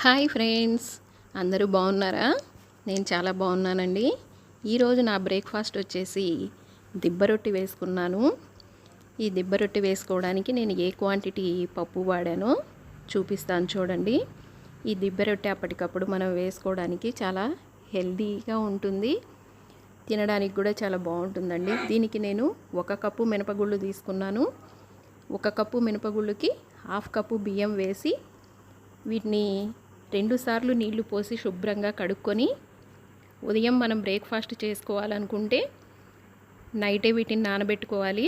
Hi friends. అందరూ బాగున్నారా? నేను చాలా బాగున్నానండి. ఈరోజు నా బ్రేక్ఫాస్ట్ వచ్చేసి దిబ్బ రొట్టి వేసుకున్నాను. ఈ దిబ్బ రొట్టి వేసుకోవడానికి నేను ఏ క్వాంటిటీ పప్పు వాడానో చూపిస్తాను చూడండి. ఈ దిబ్బ రొట్టె అప్పటికప్పుడు మనం వేసుకోవడానికి చాలా హెల్దీగా ఉంటుంది. తినడానికి కూడా చాలా బాగుంటుందండి. దీనికి నేను ఒక కప్పు మినపగుళ్ళు తీసుకున్నాను. ఒక కప్పు మినపగుళ్ళకి హాఫ్ కప్పు బియ్యం వేసి వీటిని రెండుసార్లు నీళ్ళు పోసి శుభ్రంగా కడుక్కొని ఉదయం మనం బ్రేక్ఫాస్ట్ చేసుకోవాలనుకుంటే నైటే వీటిని నానబెట్టుకోవాలి.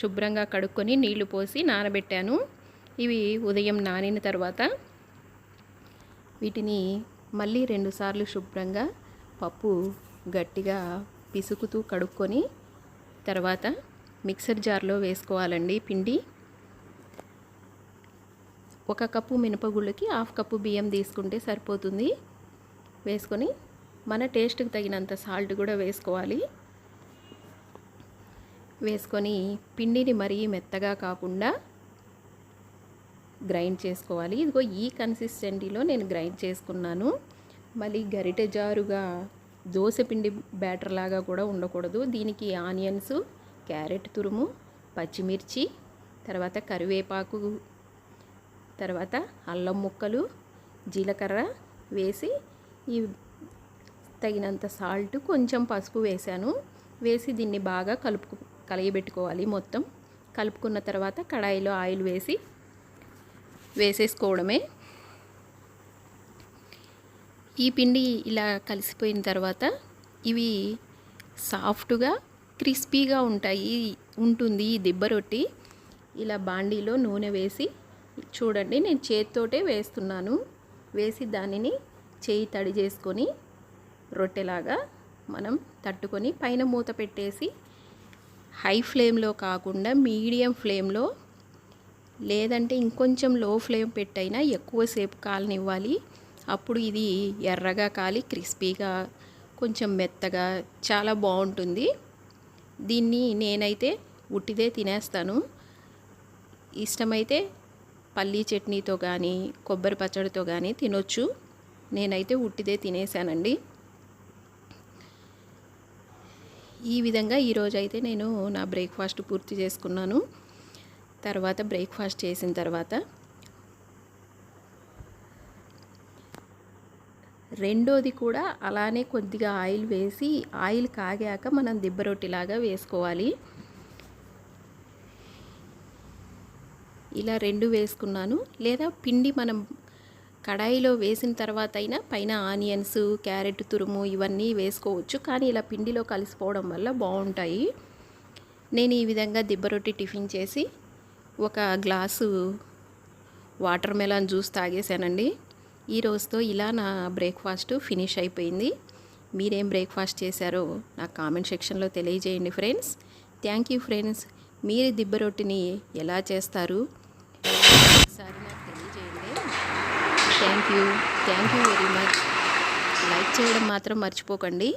శుభ్రంగా కడుక్కొని నీళ్ళు పోసి నానబెట్టాను. ఇవి ఉదయం నానిన తర్వాత వీటిని మళ్ళీ రెండుసార్లు శుభ్రంగా పప్పు గట్టిగా పిసుకుతూ కడుక్కొని తర్వాత మిక్సర్ జార్లో వేసుకోవాలండి పిండి. ఒక కప్పు మినపగుళ్ళకి హాఫ్ కప్పు బియ్యం తీసుకుంటే సరిపోతుంది. వేసుకొని మన టేస్ట్కి తగినంత సాల్ట్ కూడా వేసుకోవాలి. వేసుకొని పిండిని మరీ మెత్తగా కాకుండా గ్రైండ్ చేసుకోవాలి. ఇదిగో ఈ కన్సిస్టెంటీలో నేను గ్రైండ్ చేసుకున్నాను. మళ్ళీ గరిటె జారుగా దోశ పిండి బ్యాటర్ లాగా కూడా ఉండకూడదు. దీనికి ఆనియన్స్ క్యారెట్ తురుము పచ్చిమిర్చి తర్వాత కరివేపాకు తర్వాత అల్లం ముక్కలు జీలకర్ర వేసి ఈ తగినంత సాల్ట్ కొంచెం పసుపు వేసాను. వేసి దీన్ని బాగా కలుపు కలియబెట్టుకోవాలి మొత్తం. కలుపుకున్న తర్వాత కడాయిలో ఆయిల్ వేసి వేసేసుకోవడమే. ఈ పిండి ఇలా కలిసిపోయిన తర్వాత ఇవి సాఫ్ట్గా క్రిస్పీగా ఉంటాయి ఉంటుంది ఈ దిబ్బ రొట్టి. ఇలా బాండీలో నూనె వేసి చూడండి నేను చేతితోటే వేస్తున్నాను. వేసి దానిని చేయి తడి చేసుకొని రొట్టెలాగా మనం తట్టుకొని పైన మూత పెట్టేసి హై ఫ్లేమ్లో కాకుండా మీడియం ఫ్లేమ్లో లేదంటే ఇంకొంచెం లో ఫ్లేమ్ పెట్టైనా ఎక్కువసేపు కాలనివ్వాలి. అప్పుడు ఇది ఎర్రగా కాలి క్రిస్పీగా కొంచెం మెత్తగా చాలా బాగుంటుంది. దీన్ని నేనైతే ఉట్టిదే తినేస్తాను. ఇష్టమైతే పల్లీ చట్నీతో కానీ కొబ్బరి పచ్చడితో కానీ తినొచ్చు. నేనైతే ఉట్టిదే తినేసానండి ఈ విధంగా ఈరోజు అయితే నేను నా బ్రేక్ఫాస్ట్ పూర్తి చేసుకున్నాను. తర్వాత బ్రేక్ఫాస్ట్ చేసిన తర్వాత రెండోది కూడా అలానే కొద్దిగా ఆయిల్ వేసి ఆయిల్ కాగాక మనం దిబ్బ రొట్టిలాగా వేసుకోవాలి. ఇలా రెండు వేసుకున్నాను. లేదా పిండి మనం కడాయిలో వేసిన తర్వాత అయినా పైన ఆనియన్స్ క్యారెట్ తురుము ఇవన్నీ వేసుకోవచ్చు. కానీ ఇలా పిండిలో కలిసిపోవడం వల్ల బాగుంటాయి. నేను ఈ విధంగా దిబ్బరొట్టి టిఫిన్ చేసి ఒక గ్లాసు వాటర్ మెలాన్ జ్యూస్ తాగేశానండి. ఈ రోజుతో ఇలా నా బ్రేక్ఫాస్ట్ ఫినిష్ అయిపోయింది. మీరేం బ్రేక్ఫాస్ట్ చేశారో నాకు కామెంట్ సెక్షన్లో తెలియజేయండి ఫ్రెండ్స్. Thank you friends. మీరు దిబ్బ రొట్టిని ఎలా చేస్తారు? Thank you. Thank you very much. Like చేయడం మాత్రం మర్చిపోకండి.